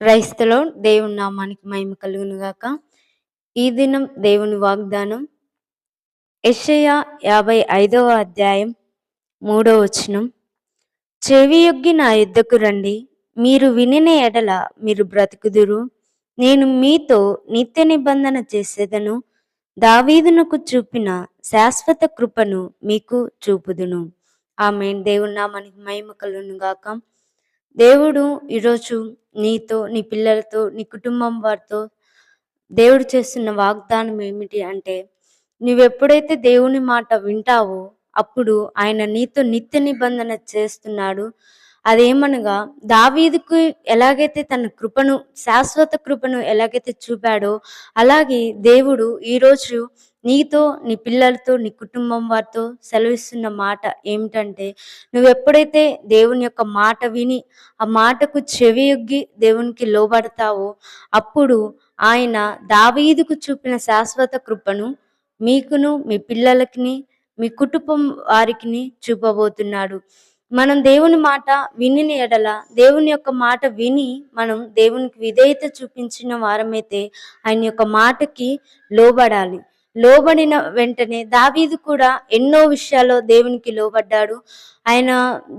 క్రైస్తలో దేవుని నామానికి మహిమ కలుగునుగాక. ఈ దినం దేవుని వాగ్దానం యెషయ యాభై ఐదవ అధ్యాయం మూడవ వచనం. చెవి యొగ్గి నా యుద్ధకు రండి మీరు వినిన ఎడల మీరు బ్రతుకుదురు. నేను మీతో నిత్య నిబంధన చేసేదను దావీదునకు చూపిన శాశ్వత కృపను మీకు చూపుదును. ఆమె దేవుని నామానికి మహిమ కలుగునుగాక. దేవుడు ఈరోజు నీతో నీ పిల్లలతో నీ కుటుంబం వారితో దేవుడు చేస్తున్న వాగ్దానం ఏమిటి అంటే నువ్వెప్పుడైతే దేవుని మాట వింటావో అప్పుడు ఆయన నీతో నిత్య నిబంధన చేస్తున్నాడు. అదేమనగా దావీదుకు ఎలాగైతే తన కృపను శాశ్వత కృపను ఎలాగైతే చూపాడో అలాగే దేవుడు ఈరోజు నీతో నీ పిల్లలతో నీ కుటుంబం వారితో సెలవిస్తున్న మాట ఏమిటంటే నువ్వు ఎప్పుడైతే దేవుని యొక్క మాట విని ఆ మాటకు చెవియొగ్గి దేవునికి లోబడతావో అప్పుడు ఆయన దావీదుకు చూపిన శాశ్వత కృపను మీకును మీ పిల్లలకి మీ కుటుంబం వారికి చూపబోతున్నాడు. మనం దేవుని మాట వినిన ఎడల దేవుని యొక్క మాట విని మనం దేవునికి విధేయత చూపించిన వారమైతే ఆయన యొక్క మాటకి లోబడాలి. లోబడిన వెంటనే దావీదు కూడా ఎన్నో విషయాల్లో దేవునికి లోబడ్డాడు. ఆయన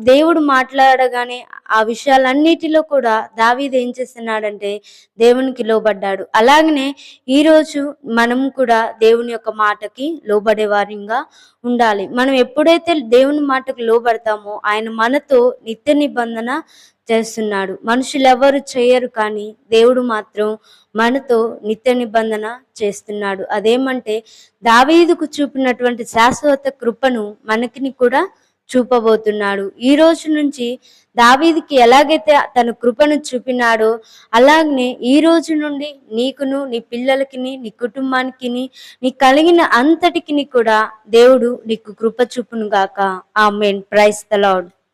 దేవుడు మాట్లాడగానే ఆ విషయాలన్నిటిలో కూడా దావీద్ ఏం చేస్తున్నాడంటే దేవునికి లోబడ్డాడు. అలాగనే ఈరోజు మనం కూడా దేవుని యొక్క మాటకి లోబడే వారిగా ఉండాలి. మనం ఎప్పుడైతే దేవుని మాటకు లోబడతామో ఆయన మనతో నిత్య నిబంధన చేస్తున్నాడు. మనుషులు ఎవరు చేయరు కానీ దేవుడు మాత్రం మనతో నిత్య నిబంధన చేస్తున్నాడు. అదేమంటే దావీదుకు చూపినటువంటి శాశ్వత కృపను మనకిని కూడా చూపబోతున్నాడు. ఈ రోజు నుంచి దావీదికి ఎలాగైతే తన కృపను చూపినాడో అలాగనే ఈ రోజు నుండి నీకును నీ పిల్లలకి నీ కుటుంబానికి నీ కలిగిన అంతటికి కూడా దేవుడు నీకు కృప చూపును గాక. ఆ మెయిన్ ప్రైస్ ద లాడ్